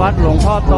วัดหลวงพ่อโต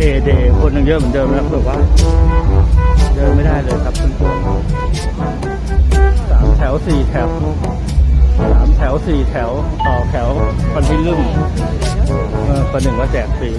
เอเดคนยังเยอะเหมือนเดิมนะแบบว่า เดินไม่ได้เลยครับเพื่อนๆสามแถวสี่แถวสามแถวสี่แถวต่อแถวคนที่ลึ่มออประหนึ่งว่าแจกฟรี